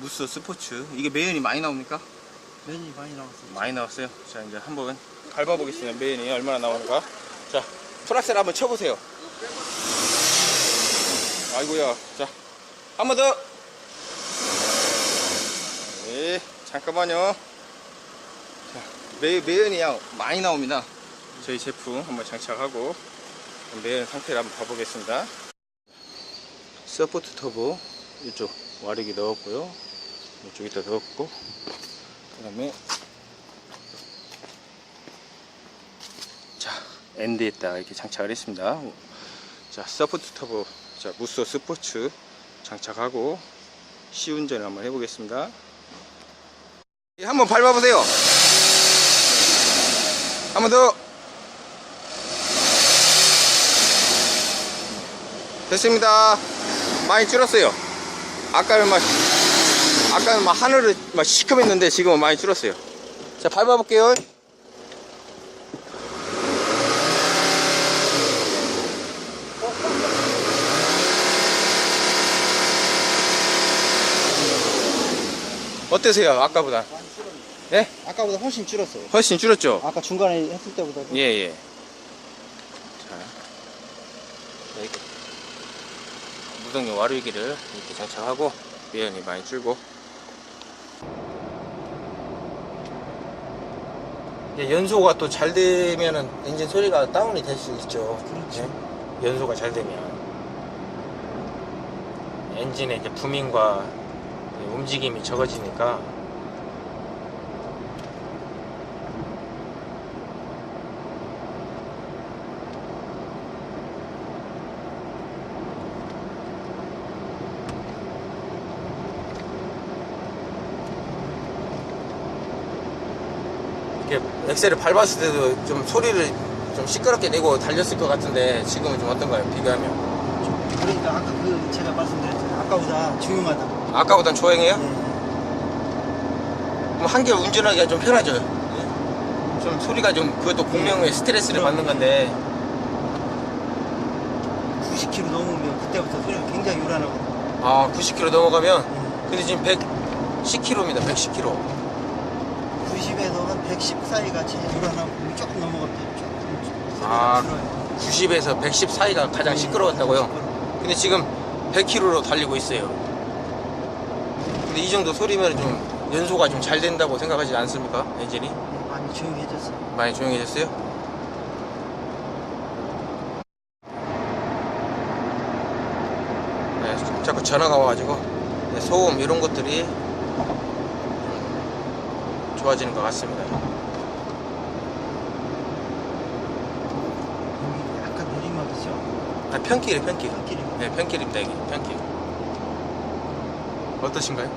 무스 스포츠 이게 매연이 많이 나옵니까? 면이 많이 나왔어요. 많이 나왔어요. 자 이제 한번 밟아보겠습니다. 매연이 얼마나 나오는가. 자 프락셀 한번 쳐보세요. 아이고야. 자한 번 더. 네 잠깐만요. 자 매, 매연이 양 많이 나옵니다. 저희 제품 한번 장착하고 매연 상태를 한번 봐보겠습니다. 서포트 터보 이쪽 와르기 넣었고요. 이쪽에다 넣었고 그 다음에 자 엔드에다가 이렇게 장착을 했습니다. 자 서포트 터보 자 무쏘 스포츠 장착하고 시운전을 한번 해보겠습니다. 예, 한번 밟아보세요. 한번 더. 됐습니다. 많이 줄었어요 아까는 막 아까는 막 하늘을 막 시커맸는데 지금은 많이 줄었어요. 자, 밟아볼게요. 어떠세요? 아까보다? 예? 아까보다 훨씬 줄었어요. 훨씬 줄었죠? 아까 중간에 했을 때보다 예, 예. 자, 무동용 와르기를 이렇게 장착하고 매연이 많이 줄고 연소가 또 잘 되면은 엔진 소리가 다운이 될 수 있죠. 그렇죠. 예? 연소가 잘 되면 엔진의 이제 부밍과 움직임이 적어지니까 이렇게 엑셀을 밟았을 때도 좀 소리를 좀 시끄럽게 내고 달렸을 것 같은데 지금은 좀 어떤가요? 비교하면 그러니까 아까 그 제가 말씀드렸잖아요. 아까보다 조용하다고. 아까보단 조용해요? 예. 그럼 한개 운전하기가 좀 편하죠? 좀 소리가 좀 그것도 공명에 스트레스를 받는 건데 90km 넘으면 그때부터 소리가 굉장히 요란하거든요. 아 90km 넘어가면 예. 근데 지금 110km입니다 110km 90에서 한110 사이가 제일 요란하고 조금 소리가 아. 줄어요. 90에서 110 사이가 가장 시끄러웠다고요? 근데 지금 100km로 달리고 있어요 근데 이 정도 소리면 좀 연소가 좀 잘 된다고 생각하지 않습니까? 엔진이? 예, 많이 조용해졌어요. 많이 조용해졌어요? 네, 자꾸 전화가 와가지고 네, 소음 이런 것들이 좀 좋아지는 것 같습니다. 약간 내리막이죠. 아, 편길이 편길. 길이 네, 편길입니다 여기 편길. 어떠신가요?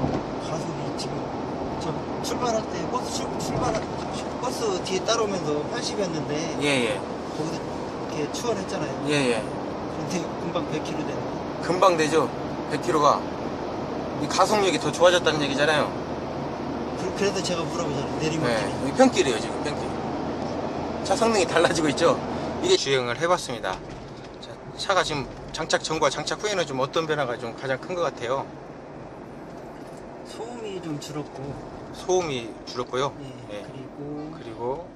가속이 지금 저 출발할 때 버스 출, 출발 버스 뒤에 따라오면서 80이었는데 예 예 거기서 이렇게 추월했잖아요. 예 예. 근데 금방 100km 되는 거. 금방 되죠. 100km가 이 가속력이 더 좋아졌다는 얘기잖아요. 그- 그래도 제가 물어보잖아요. 내리막길이. 네, 여기 편길이에요 지금 편길. 차 성능이 달라지고 있죠. 이게 주행을 해봤습니다. 자, 차가 지금 장착 전과 장착 후에는 좀 어떤 변화가 좀 가장 큰 것 같아요. 소음이 좀 줄었고, 소음이 줄었고요. 예, 네. 그리고 그리고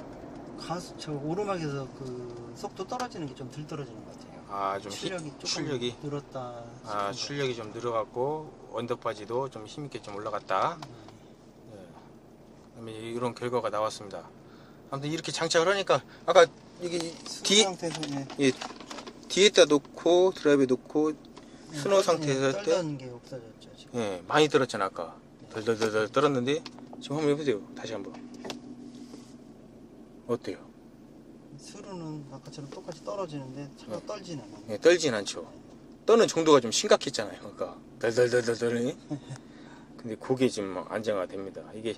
가수 저 오르막에서 그 속도 떨어지는 게 좀 덜 떨어지는 것 같아요. 아좀 출력이 조금 출력이 늘었다. 아 싶은 출력이 좀 늘어갔고 언더바지도 좀 힘있게 좀 올라갔다. 거. 예. 네. 이런 결과가 나왔습니다. 아무튼 이렇게 장착을 하니까 아까 이게 뒤순 상태에서 예. 예, 뒤에다 놓고 드라이브에 놓고 순호 예, 상태에서 할 때? 떨던 게 없어졌죠 지금. 예, 많이 떨었잖아 아까 덜덜덜덜 떨었는데 지금 한번 해보세요 다시 한번 어때요? 수로는 아까처럼 똑같이 떨어지는데 차가 어. 떨진 않아요. 예, 떨진 않죠 떠는 정도가 좀 심각했잖아요 아까 덜덜덜덜덜 근데 그게 지금 막 안정화됩니다 이게